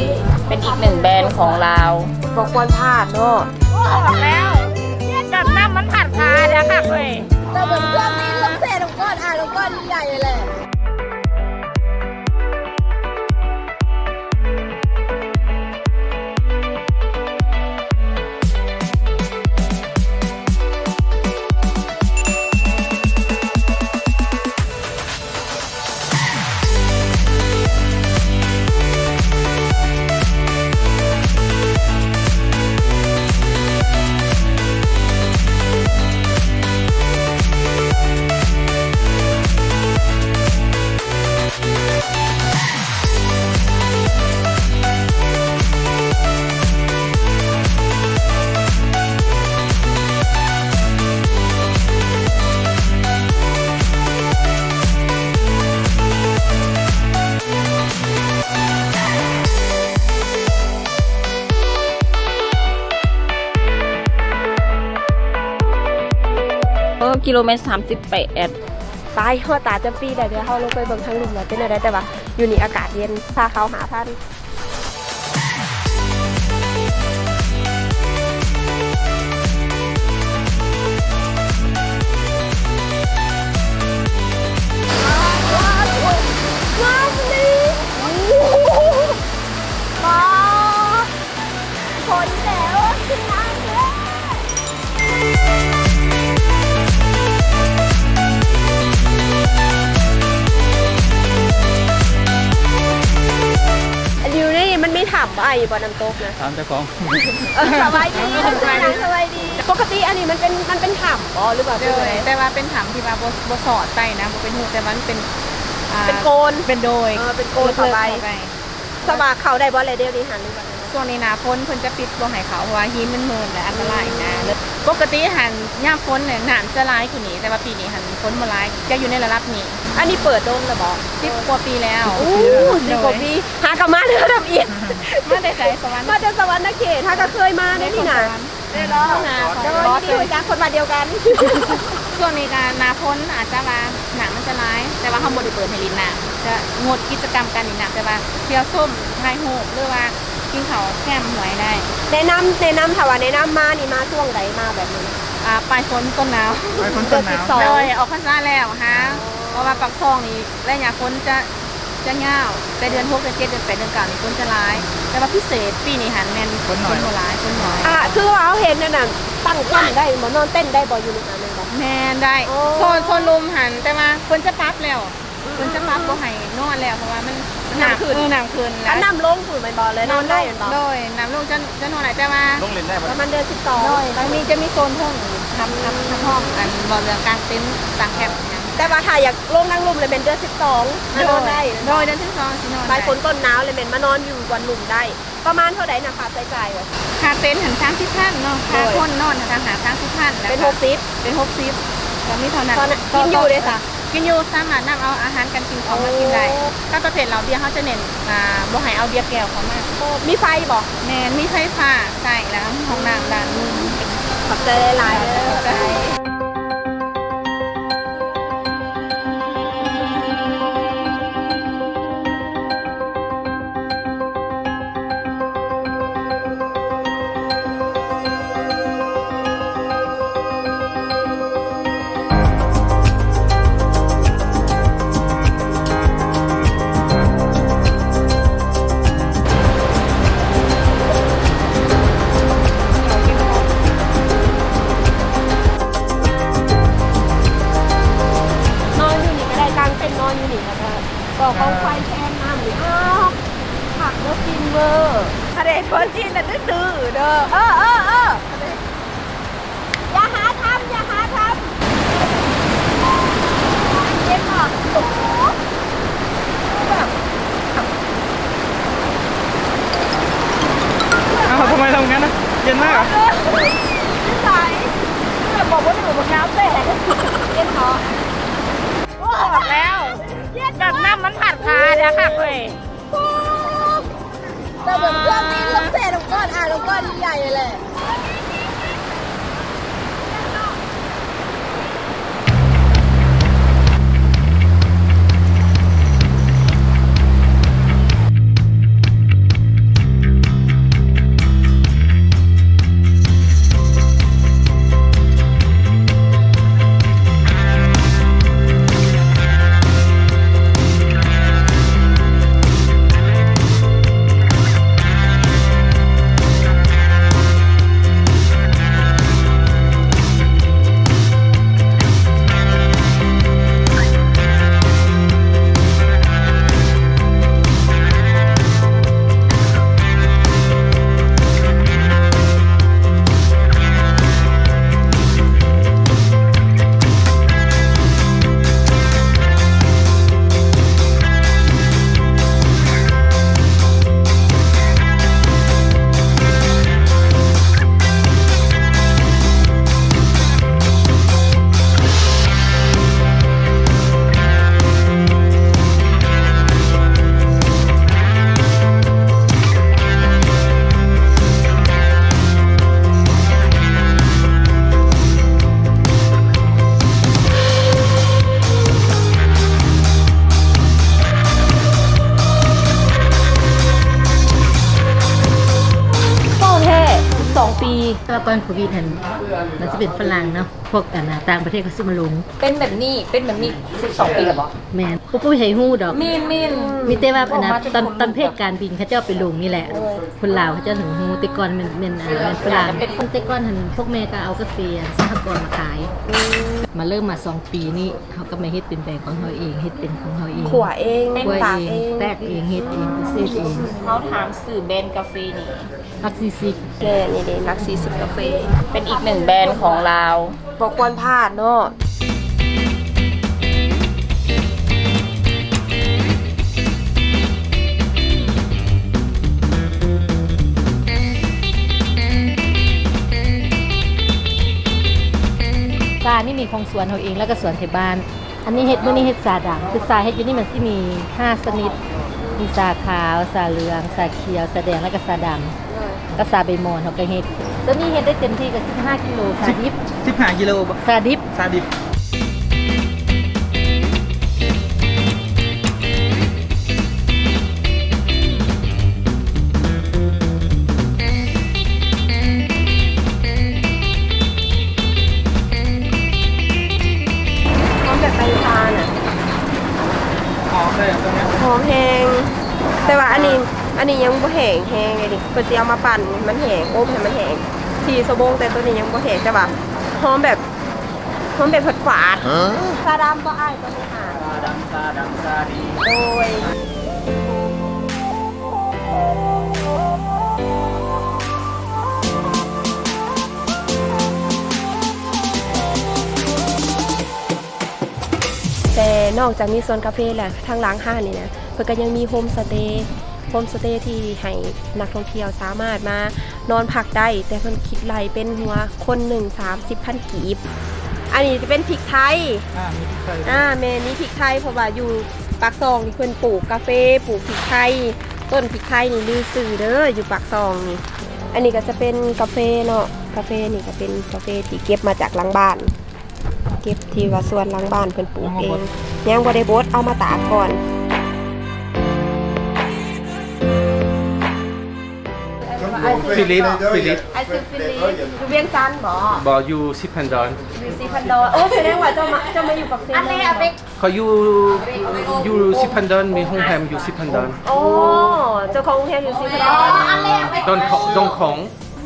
ยเป็นอีกหนึ่งแบรนด์ของเราวบอกควรพลาดเนาะบอกแล้วกับน้ำมันผัดพาแล้วค่ะเว้ยแต่เหมือนเครื่องนี้ต้องเศษของก้อนอะของก้อนใหญ่เลย กิโลเมตรสามสิบแปดไปหัวตาจะปีแต่เดี๋ยวเขาลงไปเบิ่งทางลุมแล้วเป็นอะไรแต่ว่าอยู่นี่อากาศเย็นพาเขาหาพันามว่าไอ้บอน้ำตกนะถามเจ้าของสบายดีสบายดีสบายดี ปกติอันนี้มันเป็นมันเป็นถามบอหรือเปล่าโดยแต่ว่าเป็นถังที่ว่าบ่บ่สอดไปนะบ่เป็นหูแต่ว่ามันเป็นอ่าเป็นโกนเป็นโดยเออเป็นโกนเข้าไปลิกๆเข้าสบายเขาได้บอเลยเดียวนี้หันหรือเปล่า ช่วงนี้หนาฝนเพิ่นจะปิดบ่ให้เขาเพราะว่าหินมันเมินและอันตรายนะแล้วปกติหันยามฝนเนี่ยน้ำจะร้ายกว่านี้ แต่ว่าปีนี้หันฝนบ่ร้ายจะอยู่ในระดับนี้ อันนี้เปิดโดงเลยบอ10กว่าปีแล้วโอ้สิบกว่าปีหากลับมาเนื้อดำเอียดมาได้ใส่สวรรค์มาจากสวรรค์นะเขตถ้าก็เคยมาได้นี่นะได้เนาะนาโดขอยที่รู้จักคนมาเดียวกัน ช่วงนี้ก็หนาฝนอาจจะว่า หนังมันจะร้าย แต่ว่าเฮาบ่ได้เปิดให้ลินน้ำจะงดกิจกรรมการลินน้ำแต่ว่าเที่ยวส้มถ่ายรูปหรือว่ากินข้าวแคมหวยได้แนะนำแนะนำถ้าว่าแนะนำมานี่มาช่วงใดมาแบบนี้ อ่าปลายฝนต้นหนาว ไปคนต้นหนาวสอง เลยออกพรรษาแล้วฮะเพราะว่าปักซองนี่และยาฝนจะจะเงาวแต่เดือนหกเดือนเจ็ดเดือนแปดเดือนเก้านี่ฝนจะร้าย แต่ว่าพิเศษปีนี้หันแมนฝนโบร้ายฝนน้อยอะคือว่าเขาเห็นนั่นน่ะตั้งเต้นได้หมอนอนเต้นได้บออยู่ในนั้นเลยบอ แมนได้โอ้ โซนโซนลุมหันแต่ว่าฝนจะปรั๊บแล้วฝนจะปรั๊บบ่ให้นอนแล้วเพราะว่ามันมันหนักขึ้นหนักขึ้นแล้อัวนน้ำลงฝืนมันบอเลยนอนได้เห็นบอโดยน้ำลงจะจะนอนไหนแต่ว่าลงเล่นได้ปปะระมาณเดือนสิบสองโดยแล้วมีจะมีโซนเพิ่มอีกทำทำทำห้องกันบ่เรื่องกลางเต็นท์ต่างแคมป์อย่าง แต่ว่าถ้าอยากลงนั่งลุมเลยเป็นเดือนสิบสองมานอนได้โดยเดือนที่สองสินอนปลายฝนต้นหนาวเลยเป็นมานอนอยู่วันลุมได้ ประมาณเท่าไหร่นะคะใช้จ่ายอะค่าเต็นท์หันสามสิบพันเนาะค่าคนนอนทางหาสามสิบพันแล้วเป็นหกสิบเป็นหกสิบก็มีเท่านั้นตอนนั้นกินอยู่เลยค่ะกินอยู่สามารถนำเอาอาหารการกินของมากินได้โอ้ถ้าประเภทเราเบียร์เขาจะเน้นอ่าบ่ให้เอาเบียร์แก้วเข้ามามีไฟบอกแมนมีไฟฟ้าใส่แล้วห้องน้ำด้านนู้นขอบใจหลายๆเลย ก็กองไฟแช่น้ำนี่อ้าวผักแล้วกินเวอร์ทะเลคนจีนน่ะดื้อๆเด้อเออเออเอออย่าหาทำอย่าหาทำเย็นหรอโอ้โหแบบอ้าวทำไมทำงั้นนะเย็นมากเหรอนิสัยแบบบอกว่าหนูบอกน้ำแตกเย็นหรอ แล้วค่ะเว้ย แต่เหมือนเครื่องนี้ต้องเศษของก้อนอะของก้อนใหญ่เลยแหละ อนโควิดหันมันจะเป็นฝรั่งเนาะพวกอันน่ะต่างประเทศเขาซื้อมาลงเป็นแบบนี้เป็นแบบนี้12ปีแล้วบ่แมนปุ๊บปุ๊บให้ฮู้ดอก มีนมีน มีแต่ว่าอันนะตอนตอนเพศการบินเขาเจ้าไปลงนี่แหละ คนลาวเขาเจ้าถึงฮู้แต่ก่อนมันเป็นอ่าเป็นฝรั่งคนแต่ก่อนหันพวกแม่ก็เอากาแฟสหกรณ์มาขาย มาเริ่มมาสองปีนี้เขาก็มาเฮ็ดเป็นแบรนด์ของเขาเองเฮ็ดเป็นของเขาเองขัวเองกล้วยตากเอเองงแตกเองเฮ็ดเองเฮ็ดเองเขาถามสื่อแบรนด์กาแฟนี่ รักซิซิกแน่นี่เด้นักซีสิบกาแฟเป็นอีกหนึ่งแบรนด์ของลาวบอกควรพลาดเนาะซานี่มีของสวนเขาเองแล้วก็สวนที่บ้าน อันนี้เฮ็ดมื้อนี้เฮ็ดซาดำคือซาเฮ็ดอยู่นี่มันสิมีห้าชนิดมีซาขาวซาเหลืองซาเขียวซาแดงแล้วก็ซาดำ ก็ซาใบมอนเขาก็เฮ็ดตัวนี้เฮ็ดได้เต็มที่ก็15กิโลซาดิบสิบห้ากิโลบ่ซาดิบซาดิบพร้อมแบบใบชาน่ะหอมเลยอะตรงเนี้ยหอมแห้งแต่ว่าอันนี้ อันนี้ยังบ่แห้งแห้งเลยดิเพิ่นสิเอามาปั่นให้มันแห้งอบให้มันแห้งทีสบงแต่ตัวนี้ยังบ่แห้งแต่ว่าหอมแบบหอมแบบฝาดฝาดซาดำบ่อ้ายตัวนี้ค่ะซาดำซาดำซาดีโดยแต่นอกจากมีโซนกาแฟแหละทางหล้างห้างนี่นะเพิ่นก็ยังมีโฮมสเตย์ โฮมสเตย์ที่ให้นักท่องเที่ยวสามารถมานอนพักได้ แต่เพิ่นคิดไล่เป็นหัวคนหนึ่งสามสิบพันกีบ อันนี้จะเป็นพริกไทย อ่ามีพริกไทยอ่าเมนี้พริกไทยเพราะว่าอยู่ปากซองนี่เพิ่นปลูกกาแฟปลูกพริกไทย ต้นพริกไทยนี่ลือสื่อเด้ออยู่ปากซองนี่ อันนี้ก็จะเป็นกาแฟเนาะกาแฟนี่ก็เป็นกาแฟที่เก็บมาจากหลังบ้าน เก็บที่ว่าสวนหลังบ้านเพิ่นปลูกเองยังบ่ได้บดเอามาตากก่อน ฟิลิปฟิลิปไอซื้อฟิลิปอยู่เวียงจันทน์บ่บอกอยู่สิพันดอนอยู่สีพันดอนโอ้แสดงว่าเจ้ามาเจ้ามาอยู่กับเซนอันนี้อะเป๊กเขาอยู่อยู่สิพันดอนมีห้องแรมอยู่สิพันดอนโอ้เจ้าของโรงแรมอยู่สีพันดอนอันนี้ตอนของดงของ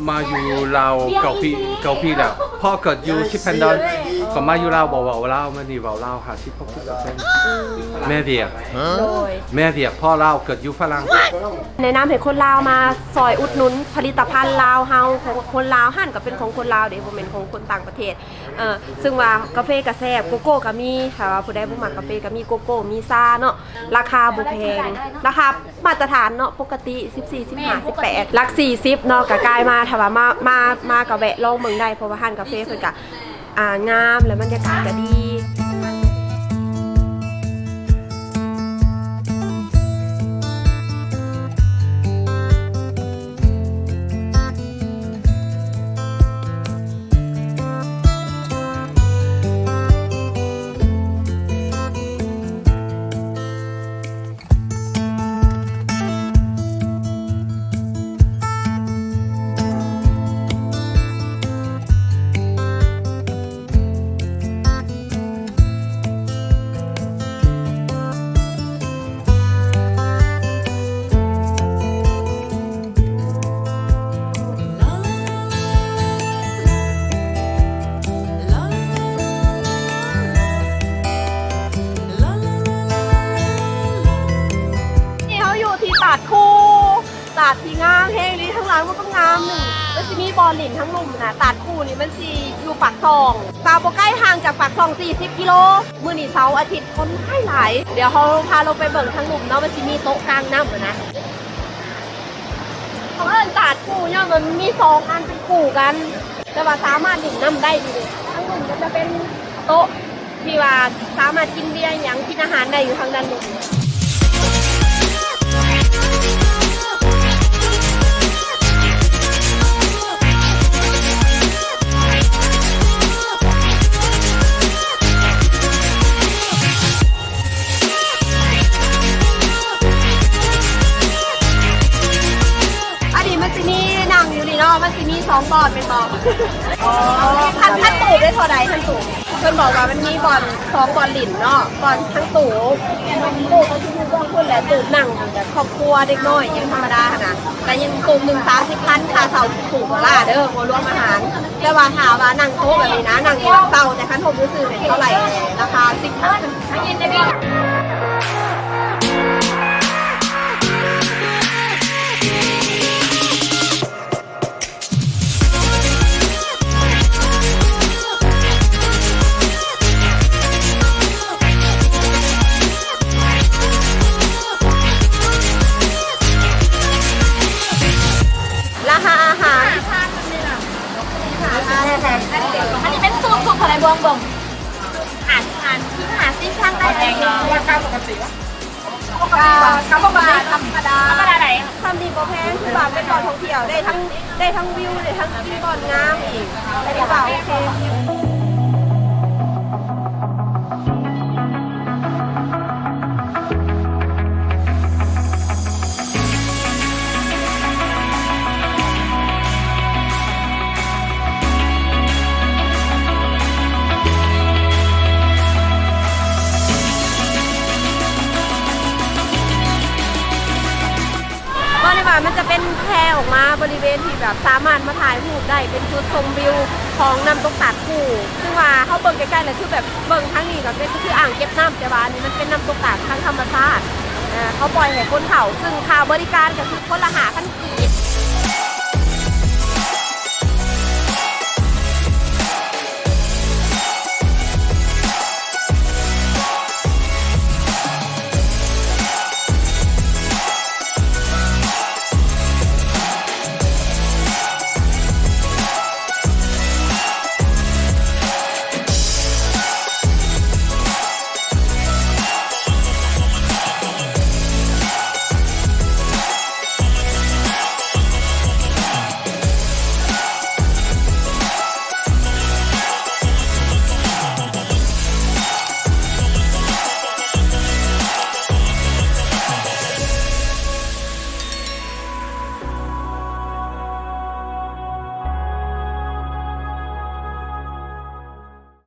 มาอยู่ลาวเก้าปีเก้าปีแล้วพ่อเกิดอยู่สิพันดอน ก็มาอยู่ลาวบอกว่าลาวมันนี่บอกลาวหาสิบหกสิบเปอร์เซ็นต์แม่เดียกโดย แม่เดียกพ่อลาวเกิดอยู่ฝรั่งแนะนำให้คนลาวมาซอยอุดหนุนผลิตภัณฑ์ลาวเฮาของคนลาวหั่นก็เป็นของคนลาวเด้บ่แม่นของคนต่างประเทศเออซึ่งว่ากาแฟก็แซ่บโกโก้ก็มีถ้าว่าผู้ใดบ่มักกาแฟก็มีโกโก้มีซาเนาะราคาบ่แพงราคามาตรฐานเนาะปกติ 14 15 18หลัก40เนาะก็กลายมาถ้าว่ามามามาก็แวะลองเบิ่งได้เพราะว่าหั่นกาแฟเพิ่นก็ อ่างามและบรรยากาศก็ดี ห้งนี้ทั้งหลังมันก็งามหนึ่งแล้วสิมีบอลหลินทั้งลุ่มนะตาดคูนี่มันสีอยู่ปากซองตาโปใกล้ห่างจากปากซอง 40 กิโล มื้อนี้เสาร์อาทิตย์คนไม่หลาย เดี๋ยวเขาพาลงไปเบิ่งทั้งลุ่มเนาะมันสิมีโต๊ะกลางน้ำนะเขาเอิ้นตาดคูเนี่ยมันมีสองอันเป็นคู่กัน แต่ว่าสามารถหลินน้ำได้ดีทั้งลุ่มก็จะเป็นโต๊ะที่ว่าสามารถกินเบียร์หยังกินอาหารได้อยู่ทางด้านลุ่มอันนี้มันจะมีหนัง สองบอร์ดเป็นบอท่านท่านตู่ได้เท่าใดท่านตู่เพิ่นบอกว่ามันมีบอลสองบอลหลินเนาะบอลทั้งตู่ตู่ก็คือเรื่องคุณแหละตู่นั่งแบบครอบครัวเด็กน้อยยังธรรมดาขนาดแต่ยังตู่หนึ่งสามสิบพันค่าเสาตู่ล่าเด้อรวมอาหารแต่ว่าถาว่านั่งโต๊ะแบบนี้นะนั่งเองเสาแต่คันผมรู้สึกเท่าไหร่ราคาสิบพัน อะไรบวงบวงอ่านอ่านที่หาซิช่างได้ไหมราคาปกติวะปกติวะปกติธรรมดาธรรมดาไหนทำดีกว่าแพงคือแบบเป็นบอลท่องเที่ยวได้ทั้งได้ทั้งวิวได้ทั้งกินบอลงามอีกแต่ดีกว่าโอเค จะเป็นแพรออกมาบริเวณที่แบบสามารถมาถ่ายรูปได้เป็นจุดชมวิวของน้ำตกตาดคู่ซึ่งว่าเขาเบิ่งใกล้ๆเลยคือแบบเบิ่งทั้งนี้ก็เป็นคืออ่างเก็บน้ำแต่ว่าอันนี้มันเป็นน้ำตกตาดทางธรรมชาติเขาปล่อยให้คนเผาซึ่งค่าบริการก็คือคนละหาขั้นกีบ